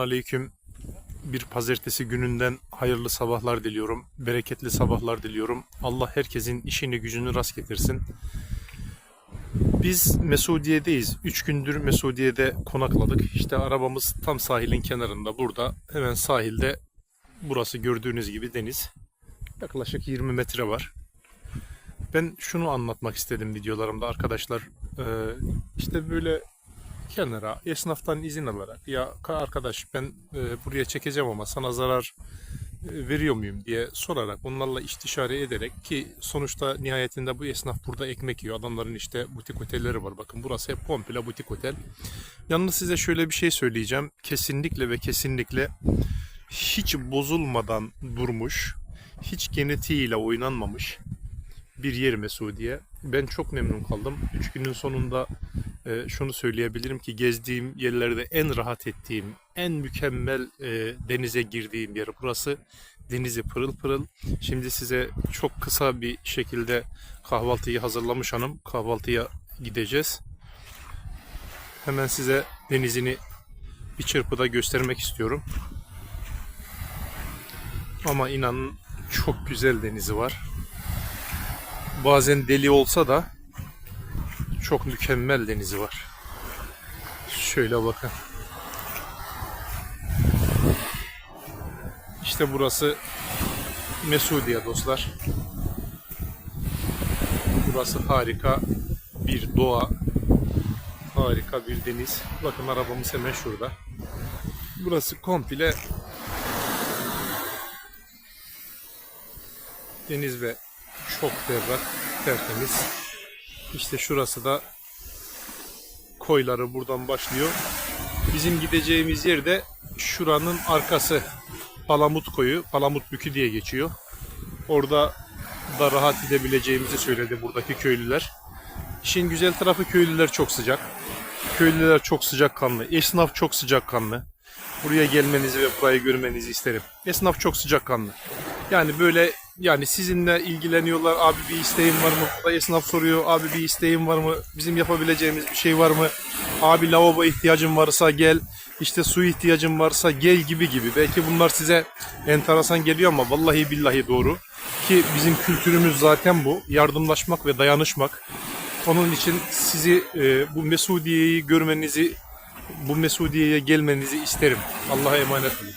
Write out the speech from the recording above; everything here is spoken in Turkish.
Aleyküm. Bir pazartesi gününden hayırlı sabahlar diliyorum. Bereketli sabahlar diliyorum. Allah herkesin işini gücünü rast getirsin. Biz Mesudiye'deyiz. Üç gündür Mesudiye'de konakladık. İşte arabamız tam sahilin kenarında burada. Hemen sahilde burası gördüğünüz gibi deniz. Yaklaşık 20 metre var. Ben şunu anlatmak istedim videolarımda arkadaşlar. Ee, işte böyle kenara esnaftan izin alarak ya ka- arkadaş ben e, buraya çekeceğim ama sana zarar e, veriyor muyum diye sorarak onlarla istişare ederek ki sonuçta nihayetinde bu esnaf burada ekmek yiyor. Adamların işte butik otelleri var. Bakın burası hep komple butik otel. Yalnız size şöyle bir şey söyleyeceğim. Kesinlikle ve kesinlikle hiç bozulmadan durmuş, hiç genetiğiyle oynanmamış bir yer Mesudiye. Ben çok memnun kaldım. Üç günün sonunda e, şunu söyleyebilirim ki gezdiğim yerlerde en rahat ettiğim, en mükemmel e, denize girdiğim yer burası. Denizi pırıl pırıl. Şimdi size çok kısa bir şekilde kahvaltıyı hazırlamış hanım. Kahvaltıya gideceğiz. Hemen size denizini bir çırpıda göstermek istiyorum. Ama inanın çok güzel denizi var. Bazen deli olsa da çok mükemmel denizi var. Şöyle bakın. İşte burası Mesudiye dostlar. Burası harika bir doğa, harika bir deniz. Bakın arabamız hemen şurada. Burası komple deniz ve çok berrak, tertemiz. İşte şurası da koyları buradan başlıyor. Bizim gideceğimiz yer de şuranın arkası. Palamut koyu, Palamut Bükü diye geçiyor. Orada da rahat gidebileceğimizi söyledi buradaki köylüler. İşin güzel tarafı köylüler çok sıcak. Köylüler çok sıcakkanlı. Esnaf çok sıcakkanlı. Buraya gelmenizi ve burayı görmenizi isterim. Esnaf çok sıcakkanlı. Yani böyle yani sizinle ilgileniyorlar. Abi bir isteğin var mı? Burada esnaf soruyor. Abi bir isteğin var mı? Bizim yapabileceğimiz bir şey var mı? Abi lavabo ihtiyacın varsa gel. İşte su ihtiyacın varsa gel gibi gibi. Belki bunlar size enteresan geliyor ama vallahi billahi doğru. Ki bizim kültürümüz zaten bu. Yardımlaşmak ve dayanışmak. Onun için sizi e, bu Mesudiye'yi görmenizi, bu Mesudiye'ye gelmenizi isterim. Allah'a emanet olun.